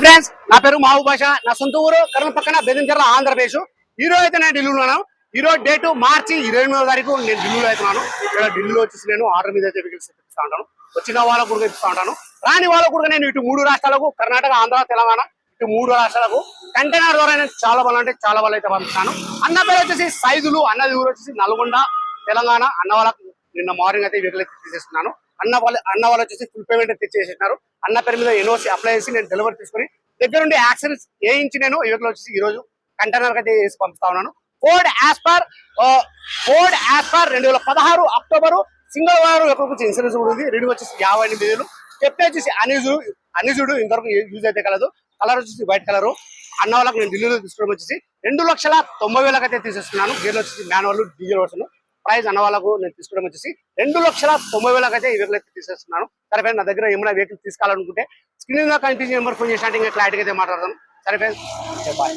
Hi friends నా పేరు మావు భాష నా సొంత ఊరు కర్నూలు పక్కన బెదించర్ల ఆంధ్రప్రదేశ్. ఈ రోజు అయితే నేను ఢిల్లీలో ఉన్నాను. ఈ రోజు డేట్ మార్చి ఇరవై ఎనిమిదో తారీఖు నేను ఢిల్లీలో అవుతున్నాను ఇక్కడ ఢిల్లీలో వచ్చేసి నేను ఆర్డర్ మీద అయితే వెహికల్స్ తెప్పిస్తా ఉంటాను. వచ్చిన వాళ్ళకు కూడా ఇప్పిస్తా ఉంటాను. రాని వాళ్ళకు కూడా నేను ఇటు మూడు రాష్ట్రాలకు కర్ణాటక ఆంధ్ర తెలంగాణ ఇటు మూడు రాష్ట్రాలకు కంటైనర్ ద్వారా నేను చాలా వాళ్ళు అంటే చాలా వాళ్ళు అయితే పంపిస్తాను. అన్న పేరు వచ్చేసి సైజులు అన్నది ఊరు వచ్చేసి నల్గొండ తెలంగాణ అన్న వాళ్ళకు నిన్న మార్నింగ్ అయితే వెహికల్ తీసేస్తున్నాను. అన్న వాళ్ళు అన్న వాళ్ళు వచ్చేసి ఫుల్ పేమెంట్ తెచ్చేసినారు. అన్న పేరు మీద ఎన్ఓసి అప్లై చేసి నేను డెలివరీ తీసుకుని దగ్గర యాక్సిడెంట్స్ యాక్సిడెంట్ వేయించి నేను యువకులు వచ్చేసి ఈ రోజు కంటైనర్ అయితే వేసి పంపుతా ఉన్నాను. ఫోర్డ్ యాస్పర్ ఫోర్డ్ యాస్పర్ రెండు వేల పదహారు అక్టోబర్ సింగల్ వారు ఎక్కడికి ఇన్సూరెన్స్ కూడా ఉంది. రెండు వచ్చేసి యాభై ఎనిమిది వేలు. చెప్పి వచ్చేసి అనిజుడు అనిజుడు ఇంతవరకు యూజ్ అయితే కలదు. కలర్ వచ్చేసి వైట్ కలర్ అన్న వాళ్ళకి నేను ఢిల్లీలో తీసుకోవడం వచ్చేసి రెండు లక్షల తొంభై వేలకు అయితే తీసేస్తున్నాను గేర్లు వచ్చేసి మాన్యువల్ డీజిల్ వర్షన్ ప్రైజ్ అన్న వాళ్ళకు నేను తీసుకోవడం వచ్చేసి రెండు లక్షల తొంభై వేలకు అయితే ఈ వెహికల్ అయితే తీసేస్తున్నాను. సరే ఫ్రెండ్ నా దగ్గర ఏమైనా వెహికల్ తీసుకోవాలనుకుంటే స్క్రీన్ మీద నెంబర్ ఫోన్ చేసినట్టు ఇంకా క్లారిటీగా అయితే మాట్లాడదాం. సరే ఫ్రెండ్స్ బాయ్